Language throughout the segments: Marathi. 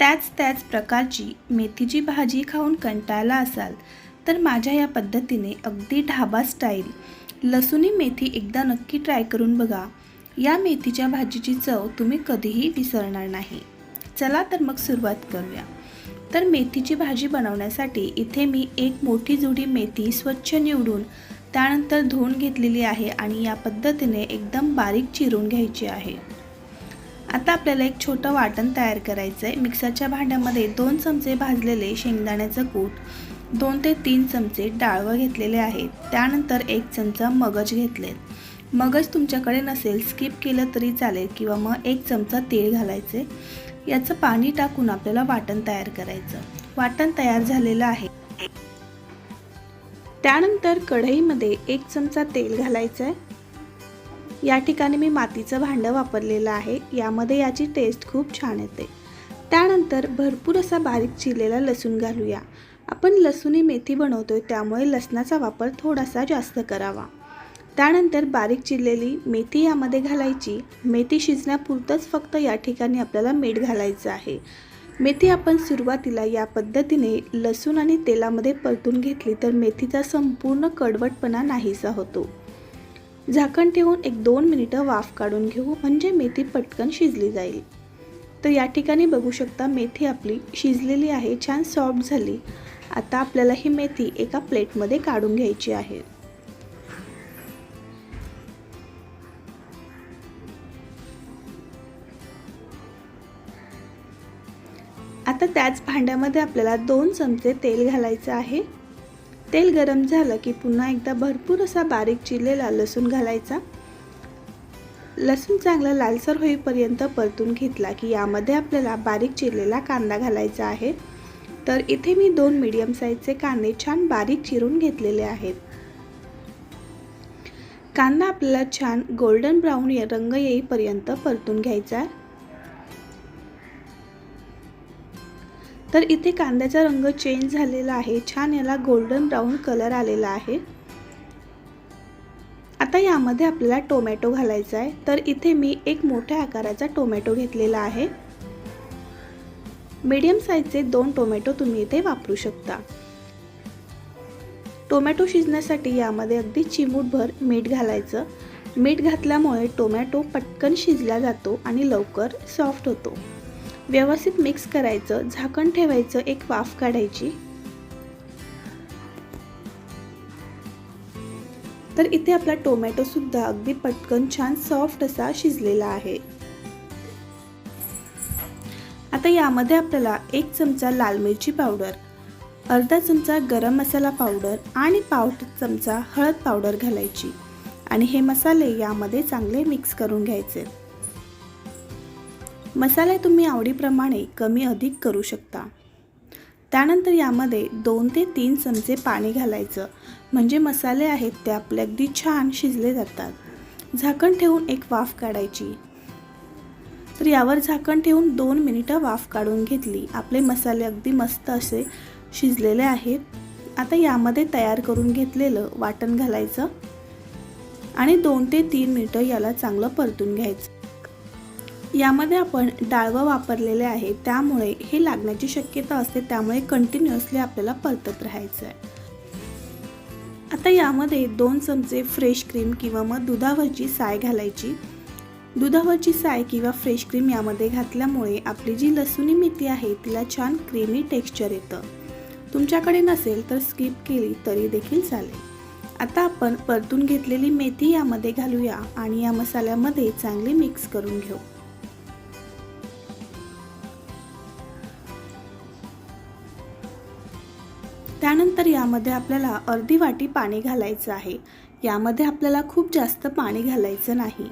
त्याच त्याच प्रकारची मेथीची भाजी खाऊन कंटाळला असाल तर माझ्या या पद्धतीने अगदी ढाबा स्टाईल लसूणी मेथी एकदा नक्की ट्राय करून बघा. या मेथीच्या भाजीची चव तुम्ही कधीही विसरणार नाही. चला तर मग सुरुवात करूया. तर मेथीची भाजी बनवण्यासाठी इथे मी एक मोठी जुडी मेथी स्वच्छ निवडून त्यानंतर धुवून घेतलेली आहे आणि या पद्धतीने एकदम बारीक चिरून घ्यायची आहे. आता आपल्याला एक छोटं वाटण तयार करायचं आहे मिक्सरच्या भांड्यामध्ये दोन चमचे भाजलेले शेंगदाण्याचं कूट दोन ते तीन चमचे डाळवं घेतलेले आहेत त्यानंतर एक चमचा मगज घेतलेत. मगज तुमच्याकडे नसेल स्किप केलं तरी चालेल किंवा मग एक चमचा तेल घालायचे. याचं पाणी टाकून आपल्याला वाटण तयार करायचं. वाटण तयार झालेलं आहे. त्यानंतर कढईमध्ये एक चमचा तेल घालायचं आहे या ठिकाणी मी मातीचं भांडं वापरलेलं आहे. यामध्ये याची टेस्ट खूप छान येते. त्यानंतर भरपूर असा बारीक चिरलेला लसूण घालूया. आपण लसूणी मेथी बनवतोय त्यामुळे लसणाचा वापर थोडासा जास्त करावा. त्यानंतर बारीक चिरलेली मेथी यामध्ये घालायची. मेथी शिजण्यापुरतंच फक्त या ठिकाणी आपल्याला मीठ घालायचं आहे. मेथी आपण सुरुवातीला या पद्धतीने लसूण आणि तेलामध्ये परतून घेतली तर मेथीचा संपूर्ण कडवटपणा नाहीसा होतो. झाकण ठेवून एक दोन मिनिटं वाफ काढून घेऊ म्हणजे मेथी पटकन शिजली जाईल. तर या ठिकाणी बघू शकता मेथी आपली शिजलेली आहे छान सॉफ्ट झाली. आता आपल्याला ही मेथी एका प्लेटमध्ये काढून घ्यायची आहे. आता त्याच भांड्यामध्ये आपल्याला दोन चमचे तेल घालायचं आहे. तेल गरम झालं की पुन्हा एकदा भरपूर असा बारीक चिरलेला लसूण घालायचा. लसूण चांगला लालसर होईपर्यंत परतून घेतला की यामध्ये आपल्याला बारीक चिरलेला कांदा घालायचा आहे. तर इथे मी दोन मीडियम साईजचे कांदे छान बारीक चिरून घेतलेले आहेत. कांदा आपल्याला छान गोल्डन ब्राऊन रंग येईपर्यंत परतून घ्यायचा. आहे तर इथे कांद्याचा रंग चेंज झालेला आहे. छान याला गोल्डन ब्राऊन कलर आलेला आहे. आता यामध्ये आपल्याला टोमॅटो घालायचा आहे. तर इथे मी एक मोठ्या आकाराचा टोमॅटो घेतलेला आहे. मीडियम साईजचे दोन टोमॅटो तुम्ही इथे वापरू शकता. टोमॅटो शिजण्यासाठी यामध्ये अगदी चिमूटभर मीठ घालायचं. मीठ घातल्यामुळे टोमॅटो पटकन शिजला जातो आणि लवकर सॉफ्ट होतो. व्यवस्थित मिक्स करायचं झाकण ठेवायचं एक वाफ काढायची. तर इथे आपला टोमॅटो सुद्धा अगदी पटकन छान सॉफ्ट असा शिजलेला आहे. आता यामध्ये आपल्याला एक चमचा लाल मिरची पावडर अर्धा चमचा गरम मसाला पावडर आणि पाव चमचा हळद पावडर घालायची. आणि हे मसाले यामध्ये चांगले मिक्स करून घ्यायचे. मसाले तुम्ही आवडीप्रमाणे कमी अधिक करू शकता. त्यानंतर यामध्ये दोन ते तीन चमचे पाणी घालायचं. म्हणजे मसाले आहेत ते आपले अगदी छान शिजले जातात. झाकण ठेवून एक वाफ काढायची. तर यावर झाकण ठेवून दोन मिनिटं वाफ काढून घेतली. आपले मसाले अगदी मस्त असे शिजलेले आहेत. आता यामध्ये तयार करून घेतलेलं वाटण घालायचं आणि दोन ते तीन मिनिटं याला चांगलं परतून घ्यायचं. यामध्ये आपण डाळवं वापरलेले आहे त्यामुळे हे लागण्याची शक्यता असते त्यामुळे कंटिन्युअसली आपल्याला परतत राहायचं आहे. आता यामध्ये दोन चमचे फ्रेश क्रीम किंवा मग दुधावरची साय घालायची. दुधावरची साय किंवा फ्रेश क्रीम यामध्ये घातल्यामुळे आपली जी लसूणी मेथी आहे तिला छान क्रीमी टेक्स्चर येतं. तुमच्याकडे नसेल तर स्किप केली तरी देखील चालेल. आता आपण परतून घेतलेली मेथी यामध्ये घालूया आणि या मसाल्यामध्ये चांगली मिक्स करून घेऊ. त्यानंतर यामध्ये आपल्याला अर्धी वाटी पाणी घालायचं आहे. यामध्ये आपल्याला खूप जास्त पाणी घालायचं नाही.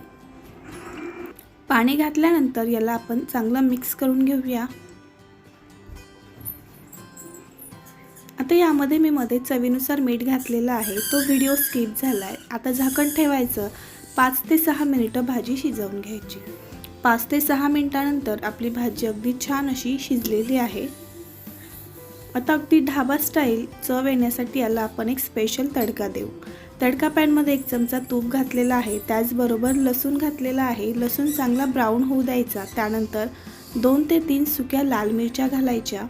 पाणी घातल्यानंतर याला आपण चांगलं मिक्स करून घेऊया. आता यामध्ये मी मध्ये चवीनुसार मीठ घातलेलं आहे. तो व्हिडिओ स्किप झाला आहे आता झाकण ठेवायचं. पाच ते सहा मिनिटं भाजी शिजवून घ्यायची. पाच ते सहा मिनिटानंतर आपली भाजी अगदी छान अशी शिजलेली आहे. आता अगदी ढाबा स्टाईल चव येण्यासाठी याला आपण एक स्पेशल तडका देऊ. तडका पॅनमध्ये एक चमचा तूप घातलेला आहे. त्याचबरोबर लसूण घातलेला आहे. लसूण चांगला ब्राऊन होऊ द्यायचा. त्यानंतर दोन ते तीन सुक्या लाल मिरच्या घालायच्या.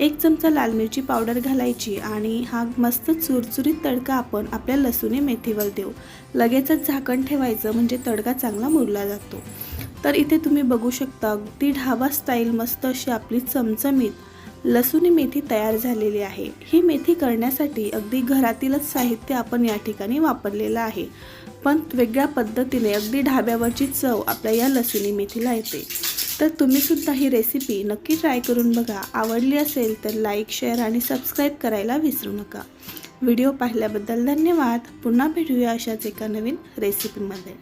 एक चमचा लाल मिरची पावडर घालायची आणि हा मस्त चुरचुरीत तडका आपण आपल्या लसूणी मेथीवर देऊ. लगेचच झाकण ठेवायचं म्हणजे तडका चांगला मुरला जातो. तर इथे तुम्ही बघू शकता अगदी ढाबा स्टाईल मस्त अशी आपली चमचमीत लसूणी मेथी तयार झालेली आहे. ही मेथी करण्यासाठी अगदी घरातीलच साहित्य आपण या ठिकाणी वापरलेलं आहे. पण वेगळ्या पद्धतीने अगदी ढाब्यावरची चव आपल्या या लसुणी मेथीला येते. तर तुम्ही सुद्धा ही रेसिपी नक्की ट्राय करून बघा. आवडली असेल तर लाईक शेअर आणि सबस्क्राईब करायला विसरू नका. व्हिडिओ पाहिल्याबद्दल धन्यवाद. पुन्हा भेटूया अशाच एका नवीन रेसिपीमध्ये